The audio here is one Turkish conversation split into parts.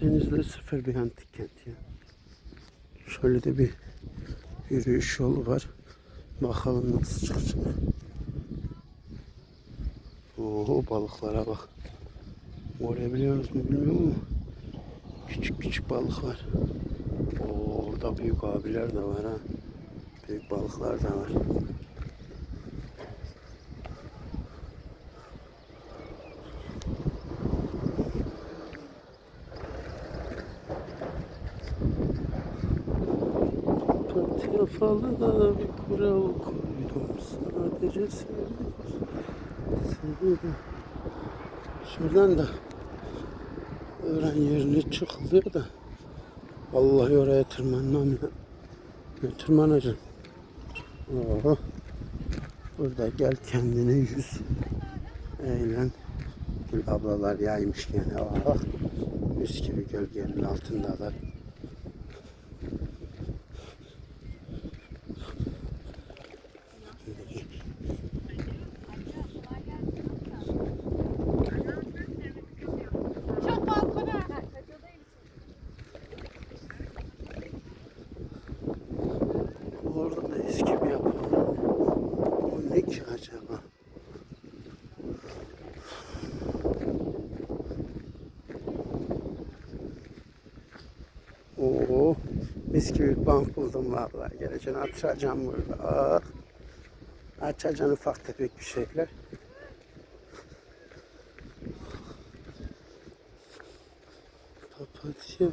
Denizli sıfır bir antik kent ya. Şöyle de bir yürüyüş yolu var. Bakalım nasıl çıkacak. Oo balıklara bak. Görebiliyor musunuz bilmiyorum ama küçük küçük balık var. Oo orada büyük abiler de var ha. Büyük balıklar da var. Da bir kural koydum sadece. Seviyorum. Şuradan da öğren yerine çıkılıyor da vallahi oraya tırmanmam ya. Ne tırmanacağım? Oo. Burada gel kendine yüz. Eğlen. Gül ablalar yaymış gene. Oh. Mis gibi gölgenin altındalar. Çok balkona. Orada da eski bir yapı var. O ne ki acaba? Oo, mis gibi bank buldum vallahi. Geleceğim atacağım burada. Ah. Açacağım ufak tefek bir şeyler. Papatya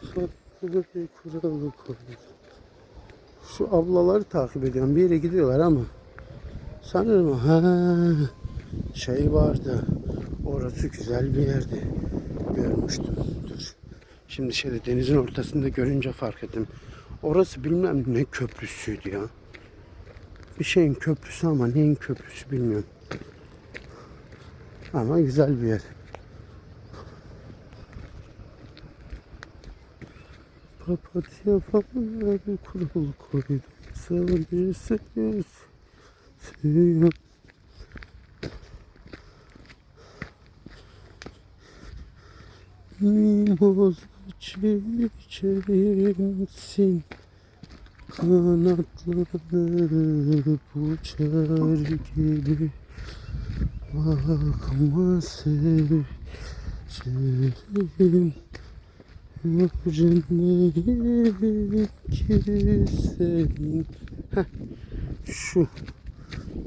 bir kuralı koydum. Şu ablaları takip ediyorum. Bir yere gidiyorlar ama sanırım ha şey vardı. Orası güzel bir yerdi. Görmüştüm. Dur. Şimdi şeyde denizin ortasında görünce fark ettim. Orası bilmem ne köprüsüydü ya. Bir şeyin köprüsü ama neyin köprüsü bilmiyorum. Ama güzel bir yer. Papatya falan bir kurul koydum. Sadece seni Mimoz çiçeğimsin Kanatları uçar gibi Bakma sevgilim. Cennet ki Şu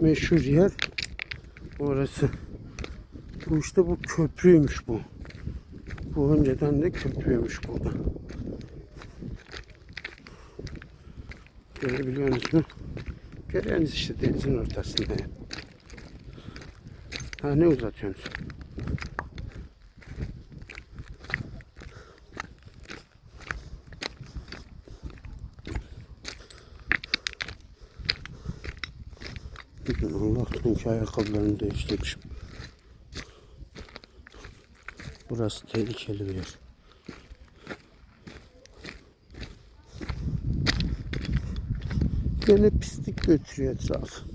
meşhur yer Orası. Bu işte bu köprüymüş bu Bu önceden de köprüymüş burada Görebiliyor musunuz? Görüyorsunuz işte denizin ortasında. Ha ne uzatıyorsunuz? Allah'tan ki ayakkabılarını değiştirmişim. Burası tehlikeli bir yer. Gene pislik götürüyor etrafı.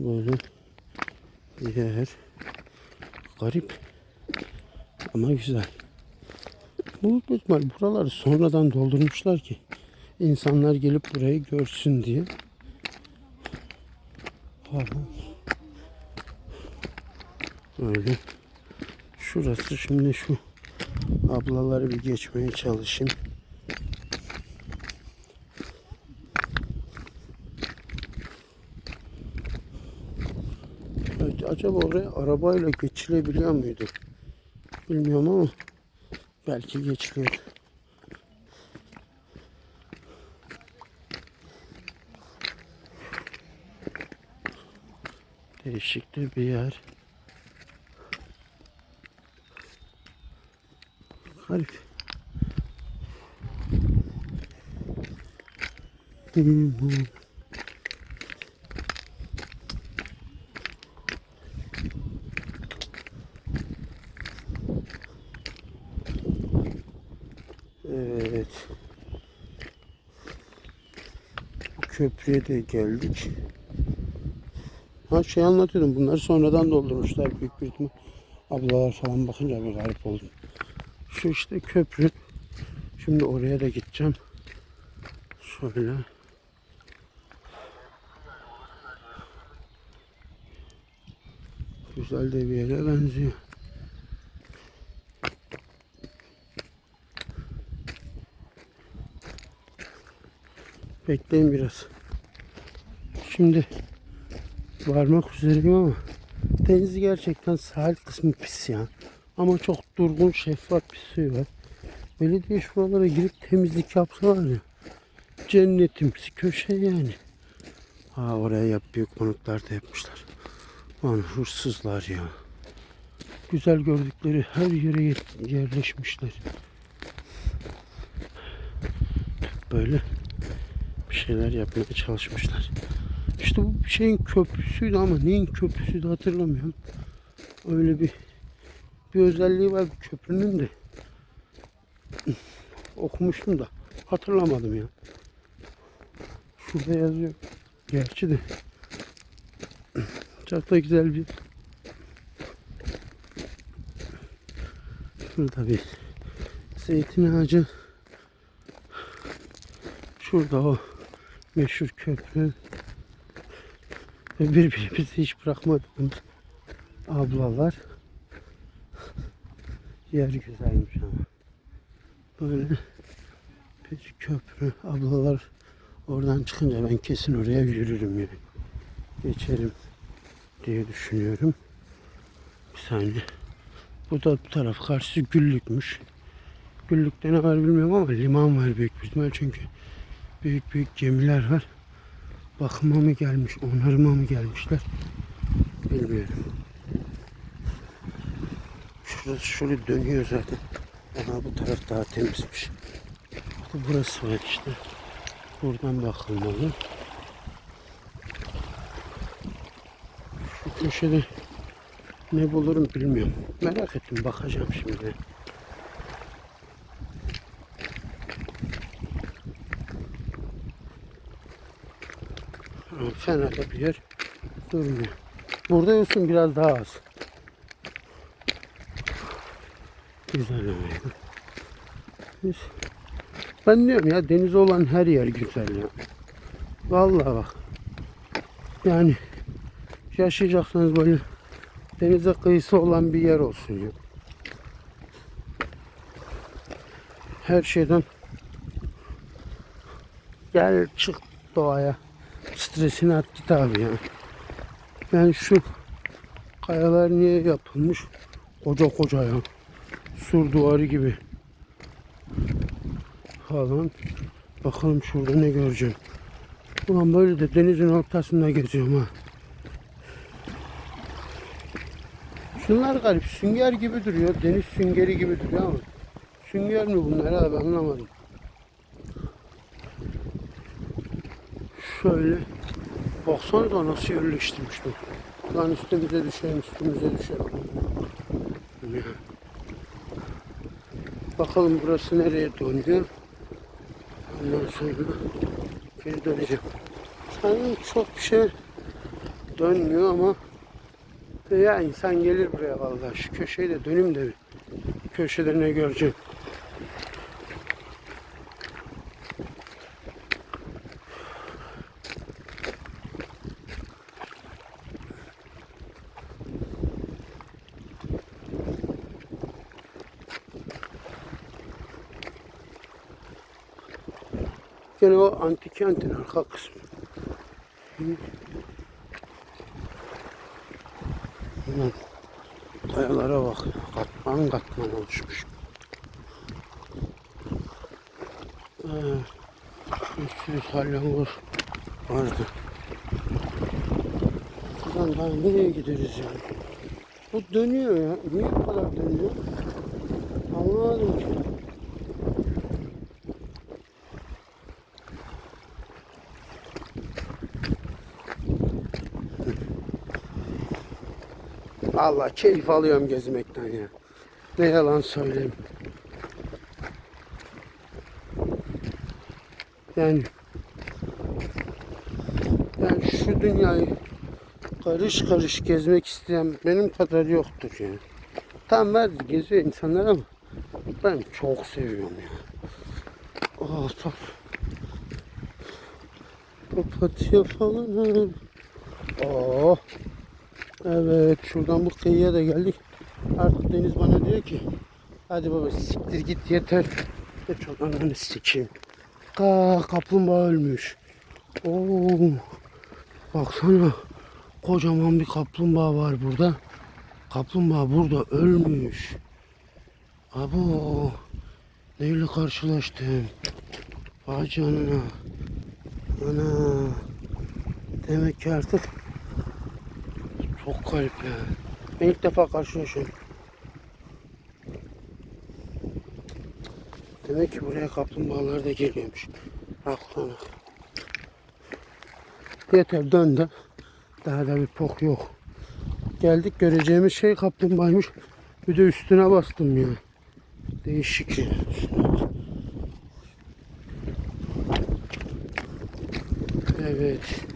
Böyle bir yer. Garip. Ama güzel. Büyük ihtimal buraları sonradan doldurmuşlar ki insanlar gelip burayı görsün diye. Pardon. Öyle. Şurası şimdi şu ablaları bir geçmeye çalışayım. Evet, acaba oraya arabayla geçilebiliyor muydu? Bilmiyorum ama belki geçiliyordu. Değişik de bir yer. Garip. limon. Evet. Bu köprüye de geldik. Ha şey anlatıyordum. Bunları sonradan doldurmuşlar büyük bir ihtimal. Ablalar falan bakınca bir garip oldum. Şu işte köprü. Şimdi oraya da gideceğim. Şöyle. Güzel de bir yere benziyor. Bekleyin biraz. Şimdi varmak üzereyim ama deniz gerçekten sahil kısmı pis ya. Ama çok durgun şeffaf bir suyu var. Belediye şuralara girip temizlik yapsalar ya. Cennetimsi köşe yani. Ha oraya yap büyük konutlar da yapmışlar. Lan hırsızlar ya. Güzel gördükleri her yere ye- yerleşmişler. Böyle şeyler yapmaya çalışmışlar. İşte bu bir şeyin köprüsüydü ama neyin köprüsüydü hatırlamıyorum. Öyle bir bir özelliği var bu köprünün de. Okumuştum da hatırlamadım ya. Şurada yazıyor. Gerçi de çok da güzel bir Şurada bir zeytin ağacı. Şurada o meşhur köprü. Ve birbirimizi hiç bırakmadığımız ablalar. Yer güzelmiş ama. Böyle bir köprü. Ablalar oradan çıkınca ben kesin oraya yürürüm yani. Geçerim diye düşünüyorum. Bir saniye. Bu da bu taraf karşısı güllükmüş. Güllükte ne var bilmiyorum ama liman var büyük bir ihtimal çünkü büyük büyük gemiler var. Bakıma mı gelmiş, onarıma mı gelmişler bilmiyorum. Şurası şöyle dönüyor zaten. Ama bu taraf daha temizmiş. Burası var işte. Buradan bakılmalı. Şu köşede ne bulurum bilmiyorum. Merak ettim bakacağım şimdi. Ama Fena da bir yer durmuyor. Burada yosun biraz daha az. Güzel ya. Biz- Ben diyorum ya deniz olan her yer güzel ya. Vallahi bak. Yani yaşayacaksanız böyle denize kıyısı olan bir yer olsun ya. Her şeyden gel çık doğaya. Stresini at git abi ya. Yani şu kayalar niye yapılmış? Koca koca ya. Sur duvarı gibi. Falan. Bakalım şurada ne göreceğim. Ulan böyle de denizin ortasında geziyorum ha. Şunlar garip. Sünger gibi duruyor. Deniz süngeri gibi duruyor ama. Sünger mi bunlar abi anlamadım. Şöyle. Baksanıza nasıl yerleştirmişler. Lan üstümüze düşelim, üstümüze. Ya. Bakalım burası nereye dönüyor. Ondan sonra geri döneceğim. Sanırım çok bir şey dönmüyor ama ya insan gelir buraya vallahi. Şu köşeyi de döneyim de bir. Köşede ne göreceğim. Gene o antik kentin arka kısmı. Ulan kayalara bak. Katman katman oluşmuş. Ee, bir sürü salyangoz vardı. Buradan daha nereye gideriz ya? Bu dönüyor ya. Niye bu kadar dönüyor? Anlamadım ki. Allah keyif alıyorum gezmekten ya. Ne yalan söyleyeyim. Yani yani şu dünyayı karış karış gezmek isteyen benim kadar yoktur yani. Tam var geziyor insanlar ama ben çok seviyorum ya. Oh, top. Papatya falan. Oh. Evet şuradan bu kıyıya da geldik. Artık Deniz bana diyor ki hadi baba siktir git yeter. Geç o ananı sikeyim. Aa, kaplumbağa ölmüş. Oo. Baksana. Kocaman bir kaplumbağa var burada. Kaplumbağa burada ölmüş. Abo. Neyle karşılaştım? Vay canına. Ana. Demek ki artık çok garip ya. Ben ilk defa karşılaşıyorum. Demek ki buraya kaplumbağalar da geliyormuş. Aklına. Yeter dön de. Daha da bir pok yok. Geldik göreceğimiz şey kaplumbağaymış. Bir de üstüne bastım ya. Değişik. Evet.